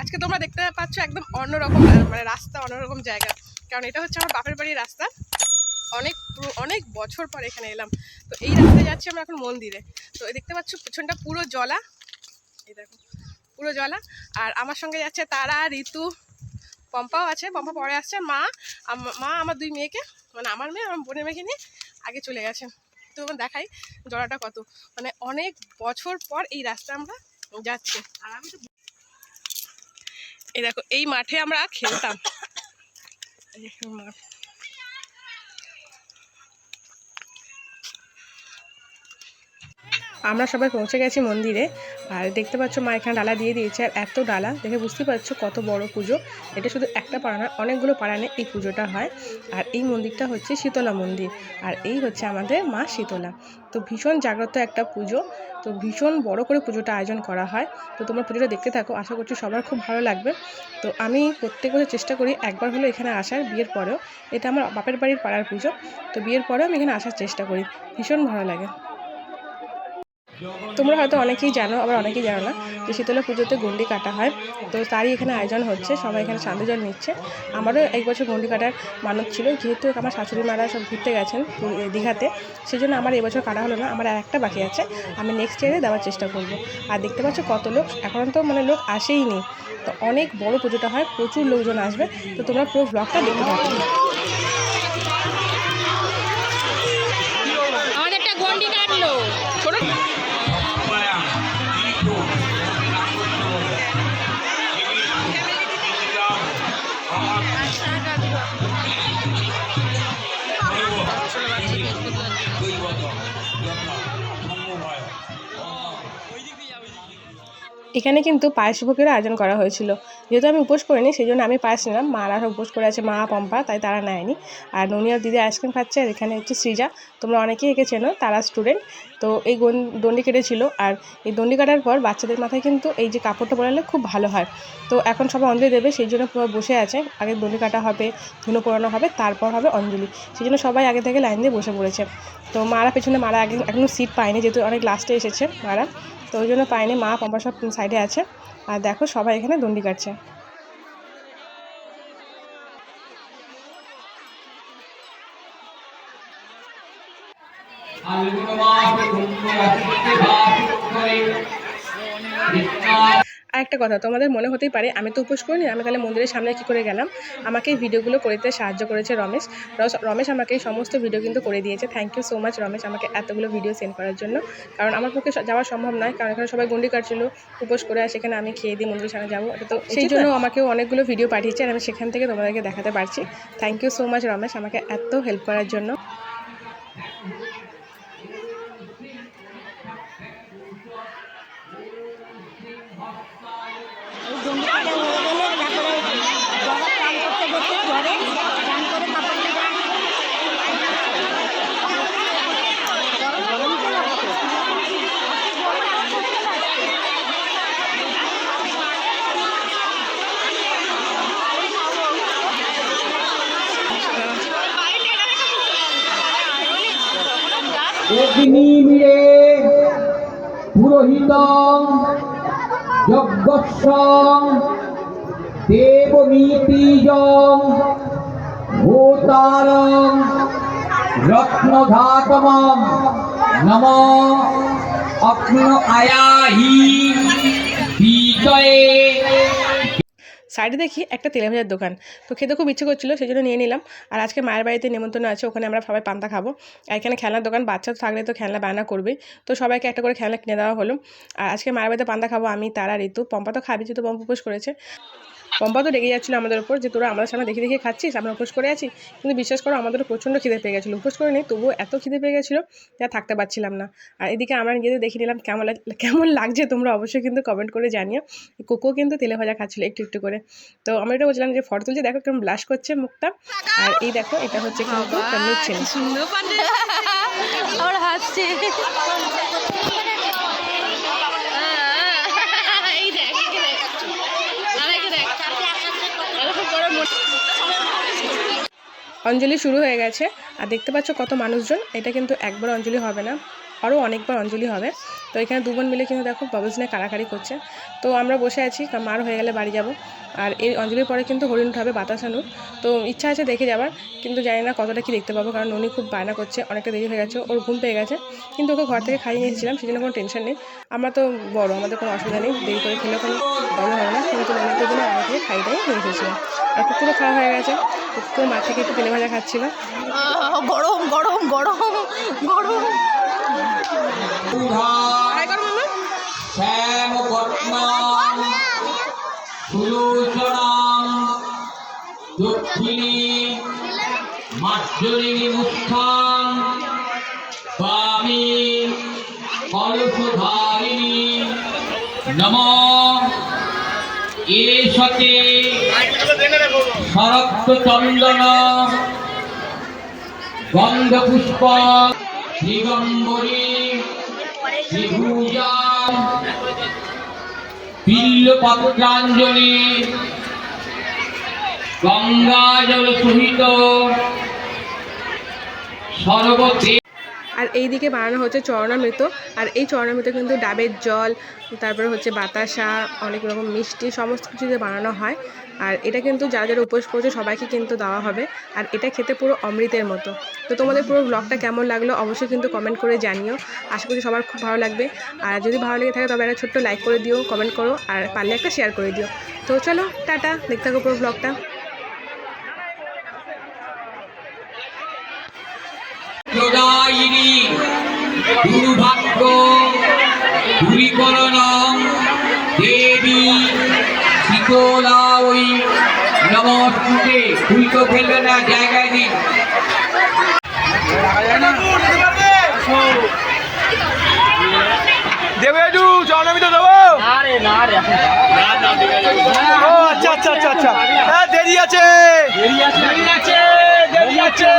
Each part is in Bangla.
আজকে তোমরা দেখতে পাচ্ছ একদম অন্যরকম মানে রাস্তা অন্যরকম জায়গা। কারণ এটা হচ্ছে আমার বাপের বাড়ির রাস্তা। অনেক অনেক বছর পর এখানে এলাম। তো এই রাস্তায় যাচ্ছি আমরা এখন মন্দিরে। তো দেখতে পাচ্ছ পেছনটা পুরো জলা। এই দেখো, পুরো জলা। আর আমার সঙ্গে যাচ্ছে তারা, ঋতু। পম্পাও আছে, পম্পা পরে আসছে। মা মা আমার দুই মেয়েকে মানে আমার মেয়ে, আমার বোনের মেয়েকে নিয়ে আগে চলে গেছে। তো দেখাই জড়াটা কত। মানে অনেক বছর পর এই রাস্তা আমরা যাচ্ছি। আর আমি তো এই দেখো, এই মাঠে আমরা খেলতাম। মাঠ। আমরা সবাই পৌঁছে গেছি মন্দিরে। আর দেখতে পাচ্ছ মা এখানে ডালা দিয়ে দিয়েছে। আর এত ডালা, দেখে বুঝতে পারছ কত বড় পুজো। এটা শুধু একটা পাড়া না অনেকগুলো পাড়ানে এই পুজোটা হয়। আর এই মন্দিরটা হচ্ছে শীতলা মন্দির। আর এই হচ্ছে আমাদের মা শীতলা। তো ভীষণ জাগ্রত একটা পুজো। তো ভীষণ বড় করে পুজোটা আয়োজন করা হয়। তো তোমরা পুজোটা দেখতে থাকো। আশা করছি সবার খুব ভালো লাগবে। তো আমি প্রত্যেক বছর চেষ্টা করি একবার হলো এখানে আসার বিয়ের পরেও। এটা আমার বাপের বাড়ির পাড়ার পুজো। তো বিয়ের পরেও আমি এখানে আসার চেষ্টা করি। ভীষণ ভালো লাগে। তোমরা হয়তো অনেকেই জানো, আবার অনেকেই জানো না যে শীতলা পুজোতে গন্ডি কাটা হয়। তো তারই এখানে আয়োজন হচ্ছে, সবাই এখানে জল নিচ্ছে। আমারও এক বছর গন্ডি কাটার মানত ছিল, যেহেতু আমার শাশুড়ি মারা সব ঘুরতে গেছেন দীঘাতে। সেই জন্য আমার এবছর কাটা হলো না, আমার আর একটা বাকি আছে। আমি নেক্সট ইয়ারে দেওয়ার চেষ্টা করব। আর দেখতে পাচ্ছ কত লোক, এখন তো মানে লোক আসেই নি। তো অনেক বড় পুজোটা হয়, প্রচুর লোকজন আসবে। তো তোমরা পুরো ব্লগটা দেখতে থাকো। Thank you. এখানে কিন্তু পায়েস ভোগের আয়োজন করা হয়েছিল। যেহেতু আমি উপোস করিনি সেই জন্য আমি পায়েস নিলাম। মারা উপোস করে আছে মা, পম্পা, তাই তারা নেয়নি। আর ননিয়ার দিদি আইসক্রিম খাচ্ছে, আর এখানে হচ্ছে সৃজা। তোমরা অনেকেই একে চেনো, তারা স্টুডেন্ট তো এই দণ্ডি কেটেছিল। আর এই দণ্ডি কাটার পর বাচ্চাদের মাথায় কিন্তু এই যে কাপড়টা পরালে খুব ভালো হয়। তো এখন সবাই অঞ্জলি দেবে, সেই জন্য পুরো বসে আছে। আগে দণ্ডি কাটা হবে, ধুনো পোড়ানো হবে, তারপর হবে অঞ্জলি। সেই জন্য সবাই আগে থেকে লাইন দিয়ে বসে পড়েছে। তো মারা পেছনে, মারা আগে এখনও সিট পায়নি, যেহেতু অনেক লাস্টে এসেছে মারা। তো ওই জন্য পাইনি, মা পম্পা সব সাইডে আছে। আর দেখো সবাই এখানে দণ্ডি কাটছে। আর একটা কথা তোমাদের মনে হতেই পারে আমি তো উপোস করিনি আমি তাহলে মন্দিরের সামনে কী করে গেলাম? আমাকে এই ভিডিওগুলো করতে সাহায্য করেছে রমেশ। রমেশ আমাকে এই সমস্ত ভিডিও কিন্তু করে দিয়েছে। Thank you so much Ramesh আমাকে এতগুলো ভিডিও সেন্ড করার জন্য। কারণ আমার পক্ষে যাওয়া সম্ভব নয় কারণ এখানে সবাই গন্ডি কাটছিল। উপোস করে আর সেখানে আমি খেয়ে দিয়ে মন্দিরের সামনে যাব। তো সেই জন্য আমাকেও অনেকগুলো ভিডিও পাঠিয়েছে আর আমি সেখান থেকে তোমাদেরকে দেখাতে পারছি। Thank you so much Ramesh আমাকে এত হেল্প করার জন্য। কাটা হয়ে গেলে পুরোহিত যজ্ঞস্য দেবনীতিজং ভূতারং রত্নঘাতম নম অগ্ন আয়াহি সাইডে দেখি একটা তেলে ভাজার দোকান। তো খেতে খুব ইচ্ছে করছিল সেই জন্য নিয়ে নিলাম। আর আজকে মায়ের বাড়িতে নেমন্তন্ন আছে, ওখানে আমরা সবাই পান্তা খাব। আর এখানে খেলনার দোকান, বাচ্চা থাকলে তো খেলনা বায়না করবে। তো সবাইকে একটা করে খেলনা কিনে দেওয়া হলো। আর আজকে মায়ের বাড়িতে পান্তা খাব আমি, তারা, ঋতু। পম্পা তো খাবি, যেহেতু পম্পা উপোস করেছে। পম্পা তো রেগে যাচ্ছিল আমাদের উপর যে তোরা আমাদের সামনে দেখে দেখে খাচ্ছিস আমরা উপোস করে আছি। কিন্তু বিশ্বাস করো আমাদেরও প্রচণ্ড খিদে পেয়ে গেছিল। উপোস করে নেই তবুও এত খিদে পেয়ে গেছিল যা থাকতে পারছিলাম না। আর এদিকে আমরা নিজেদের দেখে নিলাম কেমন লাগ- কেমন লাগছে তোমরা অবশ্যই কিন্তু কমেন্ট করে জানিও। কোকো কিন্তু তেলে ভাজা খাচ্ছিলো একটু একটু করে। তো আমরা এটা বলছিলাম যে ফটো তুলছে দেখো কেমন ব্লাশ করছে মুখটা। আর এই দেখো এটা হচ্ছে কিন্তু ছেলে। হাসছে এই দেখ এই দেখ আরেকে দেখ আরে খুব বড় মোটা অঞ্জলি শুরু হয়ে গেছে। আর দেখতে পাচ্ছ কত মানুষজন। এটা কিন্তু একবার অঞ্জলি হবে না, আরও অনেকবার অঞ্জলি হবে। তো এখানে দু বোন মিলে কিন্তু দেখো বাবলস নিয়ে কাড়াকাড়ি করছে। তো আমরা বসে আছি মার হয়ে গেলে বাড়ি যাব। আর এই অঞ্জলির পরে কিন্তু হরিণ উঠাবে বাতাসানুর তো ইচ্ছা আছে দেখে যাবার, কিন্তু জানি না কতটা কি দেখতে পাবো, কারণ উনি খুব বায়না করছে, অনেকটা দেরি হয়ে গেছে, ওর ঘুম পেয়ে গেছে। কিন্তু ওকে ঘর থেকে খাইয়ে নিয়ে এসেছিলাম সেই জন্য কোনো টেনশন নেই। আমরা তো বড়, আমাদের কোনো অসুবিধা নেই, দেরি করে খেলে কোনো প্রবলেম হবে না। কিন্তু অনেকটা জন্য আগে থেকে খাই দাই নিয়ে এসেছিলাম আর কুকুরও খাওয়া হয়ে গেছে। তো কুকুর মাঠ থেকে একটু তেলে ভাজা খাচ্ছিল। গরম গরম গরম গরম। দক্ষিণী মার্জনী মুষ্ঠাম বামী কলসধারিণী নম। এষতে শরৎ চন্দন গন্ধপুষ্প দিগম্বরী ত্রিভুজা বিল্লপত্রাঞ্জলি গঙ্গাজল সহিত সর্বদে আর এই দিকে বানানো হচ্ছে চরণামৃত। আর এই চরণামৃত কিন্তু ডাবের জল, তারপরে হচ্ছে বাতাসা, অনেক রকম মিষ্টি, সমস্ত কিছু দিয়ে বানানো হয়। আর এটা কিন্তু যারা যারা উপোস করছে, সবাইকে কিন্তু দেওয়া হবে। আর এটা খেতে পুরো অমৃতের মতো। তো তোমাদের পুরো ব্লগটা কেমন লাগল অবশ্যই কিন্তু কমেন্ট করে জানিও। আশা করি সবার খুব ভালো লাগবে। আর যদি ভালো লেগে থাকে তবে একটা ছোট্ট লাইক করে দিও কমেন্ট করো, আর পারলে একটা শেয়ার করে দিও। তো চলো, টাটা। দেখতে থাকো পুরো ব্লগটা দুর্ভাগ্য দূরীকরণ দেবী শীতলা ওই নমস্তুতে ফুল তো ফেলবে না জায়গায় দিন দেবে একটু জনমিত দেবো? ও আচ্ছা আচ্ছা আচ্ছা আচ্ছা। হ্যাঁ দেরি আছে। দেরি আছে দেরি আছে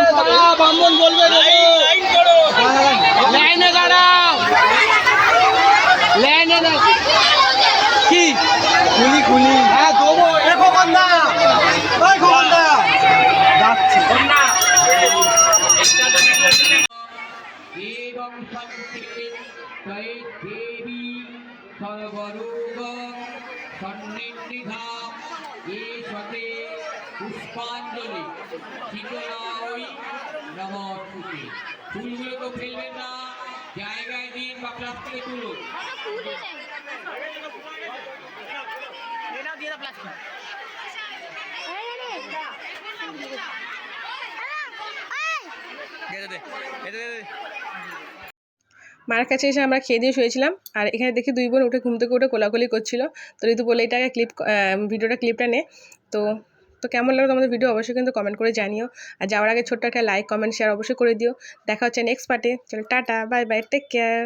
বলবে লাইন করো লাইনে দাঁড়াও লাইনে দাঁড়াও কি হ্যাঁ দেবো। এ ওই যাচ্ছি। এবং সংস্কৃতি জয় দেবী সর্বরোগ সন্নিধিধা সতে পুষ্পাঞ্জলি শীতলা ওই ফুলগুলো তো ফেলবেন না জায়গায় দিন বা প্লাস্টিকে তুলুন। মার কাছে এসে আমরা খেয়ে দিয়ে শুয়েছিলাম আর এখানে দেখি দুই বোন উঠে ঘুম থেকে উঠে কোলাকুলি করছিল। তো ঋতু বলে এটাকে ক্লিপ ভিডিওটা ক্লিপটা নে। তো তো কেমন লাগল তোমাদের ভিডিও অবশ্যই কিন্তু কমেন্ট করে জানিও। আর যাওয়ার আগে ছোট্ট একটা লাইক কমেন্ট শেয়ার অবশ্যই করে দিও। দেখা হচ্ছে নেক্সট পার্টে চলো tata bye bye take care